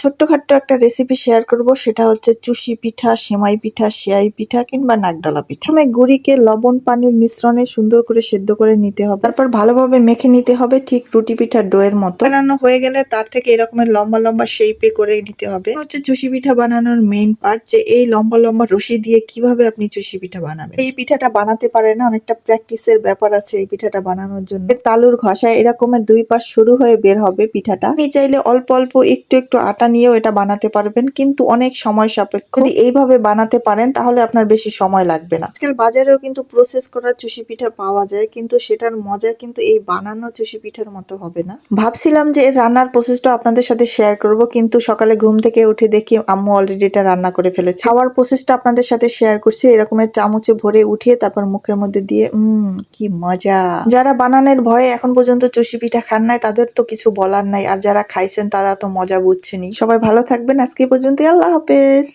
ছোট্টখাট্ট একটা recipe share করব, সেটা হচ্ছে চুষি পিঠা, সেমাই পিঠা, সেয়াই পিঠা কিংবা নাকডালা পিঠা। প্রথমে গুড়িকে লবণ পানির মিশ্রণে সুন্দর করে সেদ্ধ করে নিতে হবে। তারপর ভালোভাবে মেখে নিতে হবে ঠিক রুটি পিঠার ডোয়ের মতো। বানানো হয়ে গেলে তার থেকে এরকমের লম্বা লম্বা শেপে করে নিতে হবে। হচ্ছে চুষি পিঠা বানানোর মেইন পার্ট যে এই লম্বা লম্বা রশি দিয়ে কীভাবে আপনি চুষি পিঠা বানাবেন। এই পিঠাটা বানাতে পারে না, অনেকটা প্র্যাকটিসের ব্যাপার আছে এই পিঠাটা বানানোর জন্য। তালুর ঘষায় এরকমের দুই পাশ শুরু হয়ে বের হবে পিঠাটা। আপনি চাইলে অল্প অল্প একটু একটু আটা নিয়েও এটা বানাতে পারবেন কিন্তু অনেক সময় সাপেক্ষ। যদি এইভাবে বানাতে পারেন তাহলে আপনার বেশি সময় লাগবে না। আজকাল বাজারেও কিন্তু প্রসেস করা চুষি পিঠা পাওয়া যায় কিন্তু সেটার মজা কিন্তু এই বানানো চুষি পিঠার মতো হবে না। ভাবছিলাম যে রান্নার প্রসেসটা আপনাদের সাথে শেয়ার করব কিন্তু সকালে ঘুম থেকে উঠে দেখি আম্মু অলরেডি এটা রান্না করে ফেলেছে। খাওয়ার প্রসেসটা আপনাদের সাথে শেয়ার করছি এরকমের চামচে ভরে উঠিয়ে তারপর মুখের মধ্যে দিয়ে উম কি মজা। যারা বানানোর ভয়ে এখন পর্যন্ত চুষি পিঠা খান নাই তাদের তো কিছু বলার নাই আর যারা খাইছেন তারা তো মজা বুঝছেনই। সবাই ভালো থাকবেন। আজকে পর্যন্ত আল্লাহ হাফেজ।